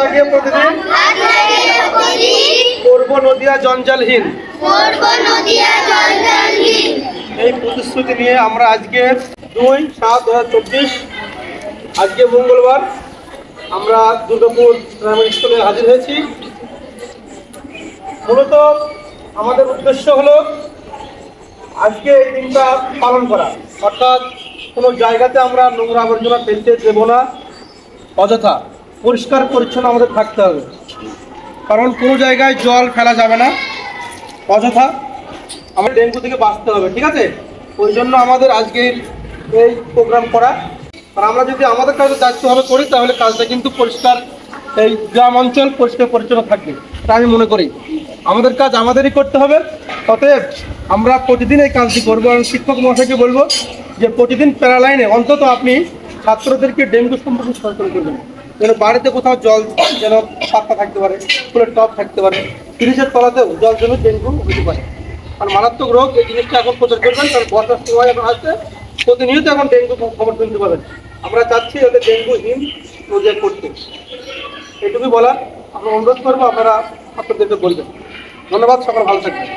লাগিয়ে প্রতিদিন করব নদিয়া জঞ্জালহীন। এই প্রতিশ্রুতি নিয়ে আমরা আজকে দুই সাত দু চব্বিশ, আজকে মঙ্গলবার আমরা দুর্গাপুর প্রাইমারি স্কুলে হাজির হয়েছি। মূলত আমাদের উদ্দেশ্য হলো আজকে এই দিনটা পালন করা। অর্থাৎ কোনো জায়গাতে আমরা নোংরা আবর্জনা ফেলতে দেব না, অযথা। পরিষ্কার পরিচ্ছন্ন আমাদের থাকতে হবে। কারণ কোনো জায়গায় জল ফেলা যাবে না, অযথা আমাদের ডেঙ্গু থেকে বাঁচতে হবে, ঠিক আছে? ওই জন্য আমাদের আজকের এই প্রোগ্রাম করা। আর আমরা যদি আমাদের কাজে দায়িত্বভাবে করি, তাহলে কাজটা কিন্তু পরিষ্কার, এই গ্রাম অঞ্চল পরিষ্কার পরিচ্ছন্ন থাকবে তা আমি মনে করি। আমাদের কাজ আমাদেরই করতে হবে, অতএব আমরা প্রতিদিন এই কাজটি করব এবং শিক্ষক মহাশয়কে বলব যে প্রতিদিন প্যারালাইনে অন্তত আপনি ছাত্রদেরকে ডেঙ্গু সম্পর্কে সচেতন করবেন। যেন বাড়িতে কোথাও জল যেন পাত্তা থাকতে পারে, ফুলের টপ থাকতে পারে ফ্রিজের তলাতেও জল যেন ডেঙ্গু হতে পারে। কারণ মারাত্মক রোগ, এই জিনিসটা এখন প্রচার করবেন, কারণ বর্ষার সময় এখন আসছে, প্রতিনিয়ত এখন ডেঙ্গু খবর শুনতে পাবেন আমরা চাচ্ছি যাতে ডেঙ্গুহীন প্রজেক্ট করতে এটুকুই বলার, আমরা অনুরোধ করব, আপনারা আপনাদেরকে বলবেন। ধন্যবাদ, সকল ভালো থাকবেন।